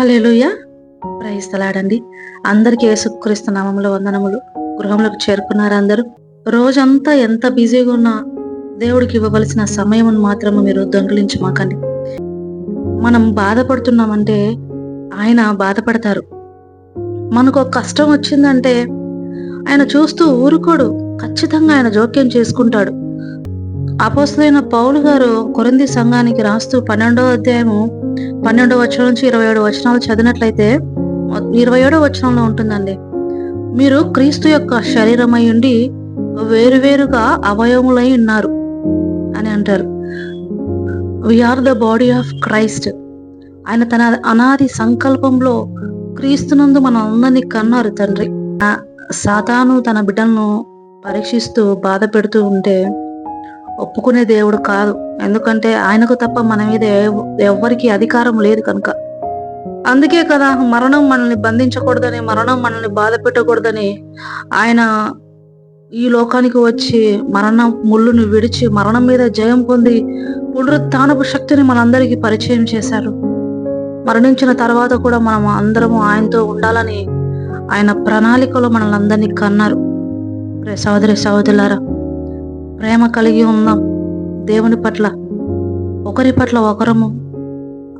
Hallelujah ప్రయిస్తలాడండి అందరికీ యేసుక్రీస్తు నామంలో వందనములు. గృహంలోకి చేరుకున్నారు అందరూ. రోజంతా ఎంత బిజీగా ఉన్నా దేవుడికి ఇవ్వవలసిన సమయం మాత్రం మీరు దొంగిలించమాకండి. మనం బాధపడుతున్నామంటే ఆయన బాధపడతారు. మనకు ఒక కష్టం వచ్చిందంటే ఆయన చూస్తూ ఊరుకోడు. ఖచ్చితంగా ఆయన జోక్యం చేసుకుంటాడు. అపోస్తులైన పౌలు గారు కొరింది సంఘానికి రాస్తూ పన్నెండవ అధ్యాయము పన్నెండవ వచనం నుంచి ఇరవై ఏడు వచనాలు చదివినట్లయితే ఇరవై ఏడవ వచనంలో ఉంటుందండి. మీరు క్రీస్తు యొక్క శరీరమై ఉండి వేరువేరుగా అవయములై ఉన్నారు అని అంటారు. Are the body of Christ ఆయన తన అనాది సంకల్పంలో క్రీస్తునందు మన అందరినీ కన్నారు తండ్రి. సాతాను తన బిడ్డలను పరీక్షిస్తూ బాధ పెడుతూ ఉంటే ఒప్పుకునే దేవుడు కాదు. ఎందుకంటే ఆయనకు తప్ప మన మీద ఎవ- ఎవ్వరికి అధికారం లేదు కనుక. అందుకే కదా మరణం మనల్ని బంధించకూడదని మరణం మనల్ని బాధ పెట్టకూడదని ఆయన ఈ లోకానికి వచ్చి మరణ ముళ్ళును విడిచి మరణం మీద జయం పొంది పునరుత్నపు శక్తిని మనందరికీ పరిచయం చేశారు. మరణించిన తర్వాత కూడా మనం అందరము ఆయనతో ఉండాలని ఆయన ప్రణాళికలో మనల్ని అందరినీ కన్నారు. ప్రే సహోదరి సహోదరులారా ప్రేమ కలిగి ఉందాం దేవుని పట్ల ఒకరి పట్ల ఒకరము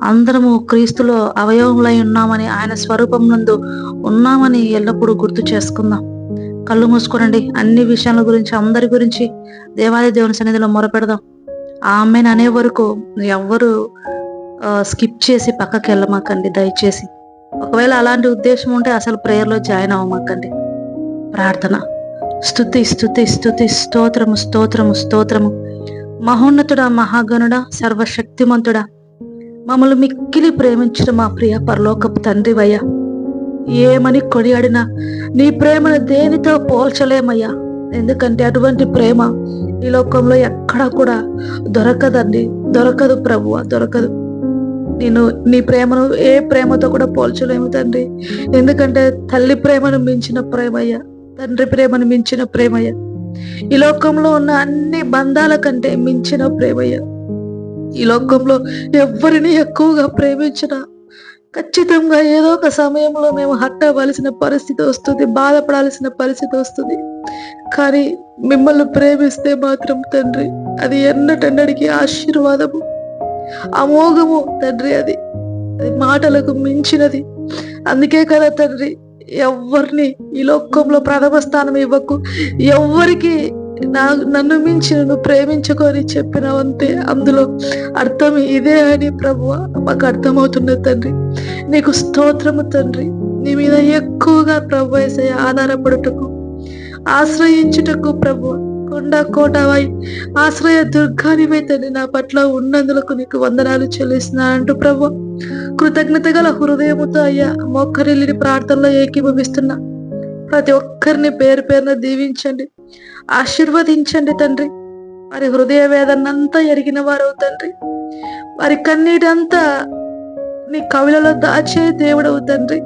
అందరము క్రీస్తులో అవయవములై ఉన్నామని ఆయన స్వరూపం నందు ఉన్నామని ఎల్లప్పుడూ గుర్తు చేసుకుందాం. కళ్ళు మూసుకోనండి. అన్ని విషయాల గురించి అందరి గురించి దేవాలయ దేవుని సన్నిధిలో మొరపెడదాం. ఆమెను అనే వరకు ఎవ్వరు స్కిప్ చేసి పక్కకి వెళ్ళమాకండి దయచేసి. ఒకవేళ అలాంటి ఉద్దేశం ఉంటే అసలు ప్రేయర్లో జాయిన్ అవ్వమాకండి. ప్రార్థన. స్థుతి స్థుతి స్తుతి స్తోత్రము స్తోత్రము స్తోత్రము. మహోన్నతుడా మహాగణుడా సర్వశక్తిమంతుడా. మమ్మల్ని మిక్కిలి ప్రేమించిన మా ప్రియ పరలోకపు తండ్రివయ్యా. ఏమని కొనియాడినా నీ ప్రేమను దేనితో పోల్చలేమయ్యా. ఎందుకంటే అటువంటి ప్రేమ ఈ లోకంలో ఎక్కడా కూడా దొరకదండి. దొరకదు ప్రభువ దొరకదు. నేను నీ ప్రేమను ఏ ప్రేమతో కూడా పోల్చలేము తండ్రి. ఎందుకంటే తల్లి ప్రేమను మించిన ప్రేమయ్య. తండ్రి ప్రేమను మించిన ప్రేమయ్య. ఈ లోకంలో ఉన్న అన్ని బంధాల కంటే మించిన ప్రేమయ్య. ఈ లోకంలో ఎవరిని ఎక్కువగా ప్రేమించిన ఖచ్చితంగా ఏదో ఒక సమయంలో మేము హట్ అవ్వాల్సిన పరిస్థితి వస్తుంది బాధపడాల్సిన పరిస్థితి వస్తుంది. కానీ మిమ్మల్ని ప్రేమిస్తే మాత్రం తండ్రి అది ఎన్నటన్నడికి ఆశీర్వాదము. అమోఘము తండ్రి అది. అది మాటలకు మించినది. అందుకే కదా తండ్రి ఎవరిని ఈ లోకంలో ప్రథమ స్థానం ఇవ్వకు. ఎవరికి నా నన్ను మించి నన్ను ప్రేమించుకొని చెప్పినవంతే అందులో అర్థం ఇదే అని ప్రభు మాకు అర్థమవుతున్నది తండ్రి. నీకు స్తోత్రము తండ్రి. నీ మీద ఎక్కువగా ప్రభు వేసే ఆధారపడుటకు ఆశ్రయించుటకు ప్రభు కొండ కోటవై ఆశ్రయ దుర్గానివై తండ్రి నా పట్ల ఉన్నందులకు నీకు వందనాలు చెల్లిస్తున్నా అంటూ ప్రభు కృతజ్ఞత గల హృదయముతో అయ్యా మొక్కరిల్లిని ప్రార్థనలో ఏకీభవిస్తున్నా. ప్రతి ఒక్కరిని పేరు పేరున దీవించండి ఆశీర్వదించండి తండ్రి. వారి హృదయ వేదనంతా ఎరిగిన వారు తండ్రి. వారి కన్నీటంతా నీ కవిలలో దాచే దేవుడవు తండ్రి.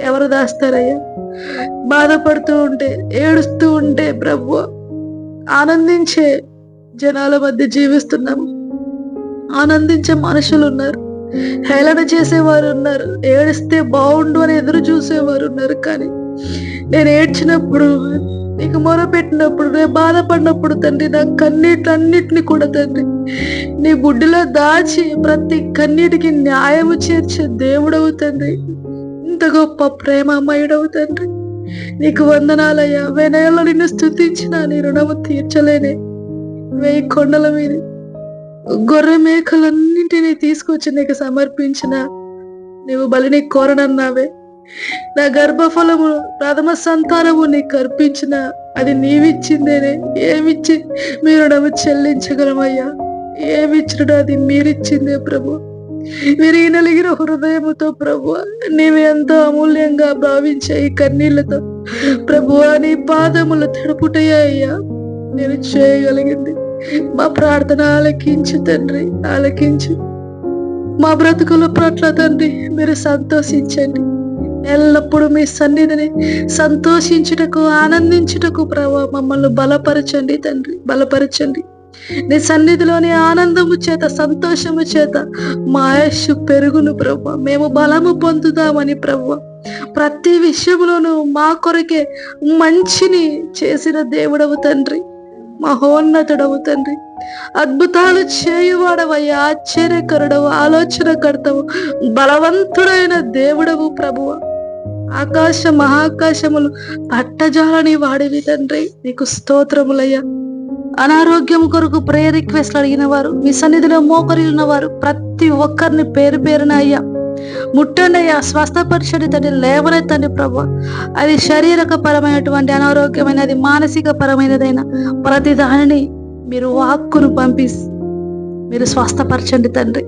ఎవరు దాస్తారయ్యా? బాధపడుతూ ఉంటే ఏడుస్తూ ఉంటే ప్రభు ఆనందించే జనాల మధ్య జీవిస్తున్నాం. ఆనందించే మనుషులు ఉన్నారు. హేళన చేసేవారు ఉన్నారు. ఏడిస్తే బాగుండు అని ఎదురు చూసేవారు ఉన్నారు. కానీ నేను ఏడ్చినప్పుడు నీకు మొరపెట్టినప్పుడు నేను బాధపడినప్పుడు తండ్రి నా కన్నీటన్నిటిని కూడా తండ్రి నీ బుడ్డిలో దాచి ప్రతి కన్నీటికి న్యాయము చేర్చే దేవుడవు తండ్రి. ఇంత గొప్ప ప్రేమమయుడవు తండ్రి. నీకు వందనాలయ్యా. వినయంలో నిన్ను స్థుతించిన నీ రుణము తీర్చలేనే. వెయ్యి కొండల మీద గొర్రె మేకలన్నింటినీ తీసుకొచ్చి నీకు సమర్పించిన నీవు బలిని కోరనన్నావే. నా గర్భఫలము ప్రథమ సంతానము నీకు అర్పించిన అది నీవిచ్చిందేనే. ఏమిచ్చి మీరు రుణము చెల్లించగలమయ్యా? ఏమిచ్చినడో అది మీరిచ్చిందే ప్రభు? విరిగినలిగిన హృదయముతో ప్రభు నీవు ఎంతో అమూల్యంగా భావించాయి కన్నీళ్ళతో ప్రభు నీ పాదములు తడుపుటయ్యా. అయ్యా నేను చేయగలిగింది. మా ప్రార్థన ఆలకించు తండ్రి ఆలకించు. మా బ్రతుకుల పట్ల తండ్రి మీరు సంతోషించండి. ఎల్లప్పుడూ మీ సన్నిధిని సంతోషించుటకు ఆనందించుటకు ప్రభా మమ్మల్ని బలపరచండి తండ్రి బలపరచండి. నీ సన్నిధిలోని ఆనందము చేత సంతోషము చేత మా ఆయుష్ పెరుగును ప్రభు. మేము బలము పొందుతామని ప్రభు. ప్రతి విషయంలోనూ మా కొరకే మంచిని చేసిన దేవుడవు తండ్రి. మహోన్నతుడవు తండ్రి. అద్భుతాలు చేయువాడవయ్యా ఆశ్చర్యకరుడవు ఆలోచనకర్తవు బలవంతుడైన దేవుడవు ప్రభువ ఆకాశ మహాకాశములు పట్టజాలని వాడివి తండ్రి. నీకు స్తోత్రములయ్యా. అనారోగ్యం కొరకు ప్రేయర్ రిక్వెస్ట్లు అడిగిన వారు మీ సన్నిధిలో మోకరి ఉన్నవారు ప్రతి ఒక్కరిని పేరు పేరున అయ్యా. ముట్టండి అయ్యా స్వస్థపరచండి తండ్రి లేవనెత్తండి ప్రభు. అది శారీరక పరమైనటువంటి అనారోగ్యమైనది మానసిక పరమైనదైన ప్రతి దానిని మీరు వాక్కును పంపి మీరు స్వస్థపరచండి తండ్రి.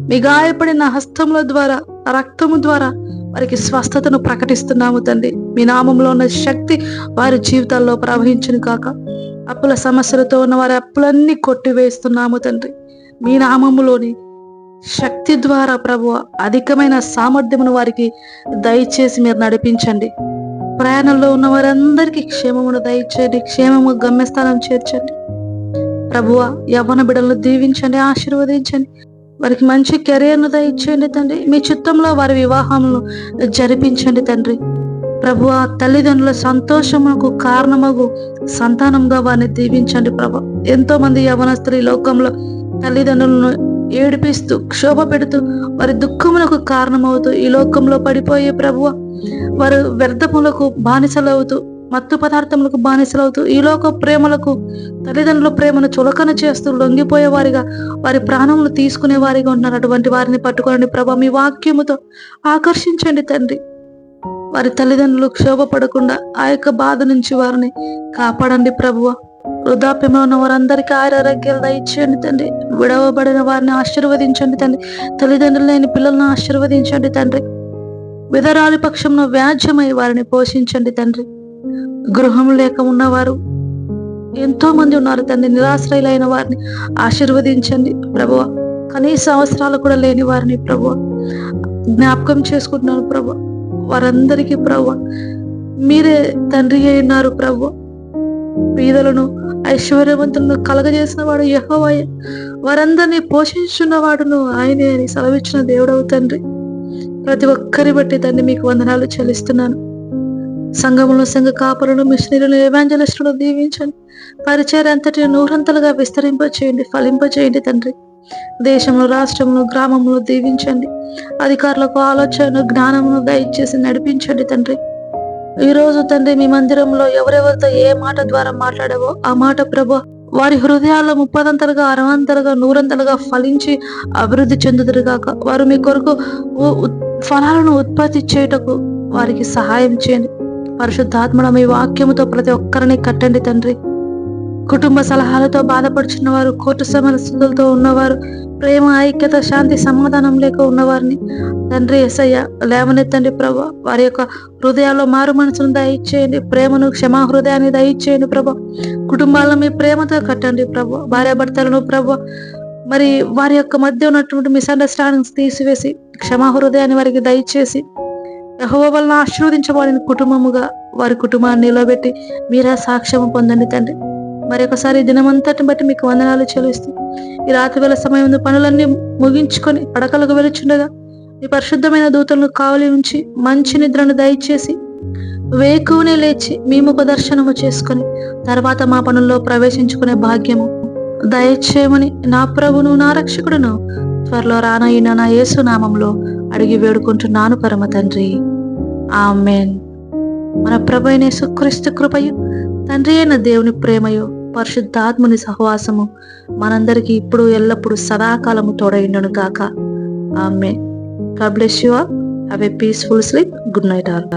మీ గాయపడిన హస్తముల ద్వారా రక్తము ద్వారా వారికి స్వస్థతను ప్రకటిస్తున్నాము తండ్రి. మీ నామంలో ఉన్న శక్తి వారి జీవితాల్లో ప్రవహించును కాక. అప్పుల సమస్యలతో ఉన్న వారి అప్పులన్నీ కొట్టివేస్తున్నాము తండ్రి. మీ నామములోని శక్తి ద్వారా ప్రభు అధికమైన సామర్థ్యమును వారికి దయచేసి మీరు నడిపించండి. ప్రయాణంలో ఉన్న వారందరికీ క్షేమమును దయచేయండి క్షేమము గమ్యస్థానం చేర్చండి. ప్రభువ యవ్వన బిడలను దీవించండి ఆశీర్వదించండి. వారికి మంచి కెరీర్ను దయచేయండి తండ్రి. మీ చిత్తంలో వారి వివాహంను జరిపించండి తండ్రి. ప్రభువ తల్లిదండ్రుల సంతోషమునకు కారణమగు సంతానంగా వారిని దీవించండి ప్రభు. ఎంతో మంది యవనస్తులు ఈ లోకంలో తల్లిదండ్రులను ఏడిపిస్తూ క్షోభ పెడుతూ వారి దుఃఖములకు కారణమవుతూ ఈ లోకంలో పడిపోయే ప్రభువ వారు వ్యర్థములకు బానిసలవుతూ మత్తు పదార్థములకు బానిసలవుతూ ఈ లోక ప్రేమలకు తల్లిదండ్రుల ప్రేమను చులకన చేస్తూ లొంగిపోయే వారిగా వారి ప్రాణములు తీసుకునే వారిగా ఉన్నారు అటువంటి వారిని పట్టుకోండి ప్రభా. మీ వాక్యముతో ఆకర్షించండి తండ్రి. వారి తల్లిదండ్రులు క్షోభపడకుండా ఆ యొక్క బాధ నుంచి వారిని కాపాడండి ప్రభువ. వృద్ధాప్యంలో ఉన్న వారందరికీ ఆరోగ్యాలు దయచేయండి తండ్రి. విడవబడిన వారిని ఆశీర్వదించండి తండ్రి. తల్లిదండ్రులు లేని పిల్లలను ఆశీర్వదించండి తండ్రి. విధరాలి పక్షంలో వ్యాజ్యమై వారిని పోషించండి తండ్రి. గృహం లేక ఉన్నవారు ఎంతో మంది ఉన్నారు తండ్రి. నిరాశ్రయులైన వారిని ఆశీర్వదించండి ప్రభువ. కనీస అవసరాలు కూడా లేని వారిని ప్రభువ. జ్ఞాపకం చేసుకుంటున్నాను ప్రభు వారందరికీ ప్రభు మీరే తండ్రి అయినారు ప్రభు పీదలను ఐశ్వర్యవంతులను కలగజేసిన వాడు యహోవయ్య వారందరినీ పోషించున్న వాడును ఆయనే అని సెలవిచ్చిన దేవుడవు తండ్రి. ప్రతి ఒక్కరి బట్టి తండ్రి మీకు వందనాలు చెల్లిస్తున్నాను. సంఘములో సంఘ కాపులను మిషనరీలను ఏవాంజలిస్టులను దీవించండి. పరిచయం అంతటి నూరంతలుగా విస్తరింపచేయండి ఫలింపచేయండి తండ్రి. దేశంలో రాష్ట్రంలో గ్రామంలో దీవించండి. అధికారులకు ఆలోచనను జ్ఞానమును దయచేసి నడిపించండి తండ్రి. ఈ రోజు తండ్రి మీ మందిరంలో ఎవరెవరితో ఏ మాట ద్వారా మాట్లాడావో ఆ మాట ప్రభు వారి హృదయాల్లో ముప్పదంతలుగా అరవంతలుగా నూరంతలుగా ఫలించి అభివృద్ధి చెందుదురుగాక వారు మీ కొరకు ఫలాలను ఉత్పత్తి చేయుటకు వారికి సహాయం చేయండి. పరిశుద్ధాత్మడ మీ వాక్యముతో ప్రతి ఒక్కరిని కట్టండి తండ్రి. కుటుంబ సలహాలతో బాధపడుచున్న వారు కోర్టు సమస్యలతో ఉన్నవారు ప్రేమ ఐక్యత శాంతి సమాధానం లేక ఉన్నవారిని తండ్రి ఎసయ్య లేవనెత్తండి ప్రభు. వారి యొక్క హృదయాల్లో మారు మనసును దయచేయండి ప్రేమను క్షమా హృదయాన్ని దయచేయండి ప్రభు. కుటుంబాలను మీ ప్రేమతో కట్టండి ప్రభు. భార్యాభర్తలను ప్రభు మరి వారి యొక్క మధ్య ఉన్నటువంటి మిస్అండర్స్టాండింగ్స్ తీసివేసి క్షమా హృదయాన్ని వారికి దయచేసి యహోవ వలన ఆశీర్వదించబడిన కుటుంబముగా వారి కుటుంబాన్ని నిలబెట్టి మీరే సాక్ష్యం పొందండి తండ్రి. మరొకసారి దినమంతటిని బట్టి మీకు వందనాలు చెల్లిస్తూ ఈ రాత్రి వేళ సమయం పనులన్నీ ముగించుకొని పడకలకు వెలుచుండగా మీ పరిశుద్ధమైన దూతలను కావలి ఉంచి మంచి నిద్రను దయచేసి వేకువనే లేచి మీ ముఖ దర్శనము చేసుకొని తర్వాత మా పనుల్లో ప్రవేశించుకునే భాగ్యము. దయచేయమని నా ప్రభును నా రక్షకుడును త్వరలో రానయ్యిన నా యేసు నామంలో అడిగి వేడుకుంటున్నాను పరమ తండ్రి. ఆమెన్. మన ప్రభు అయిన సుక్రీస్తు కృపయు తండ్రి అయిన దేవుని ప్రేమయు పరిశుద్ధాత్ముని సహవాసము మనందరికి ఇప్పుడు ఎల్లప్పుడూ సదాకాలము తోడైండును కాక ఆమె కబ్లెష్ you have peaceful sleep good night are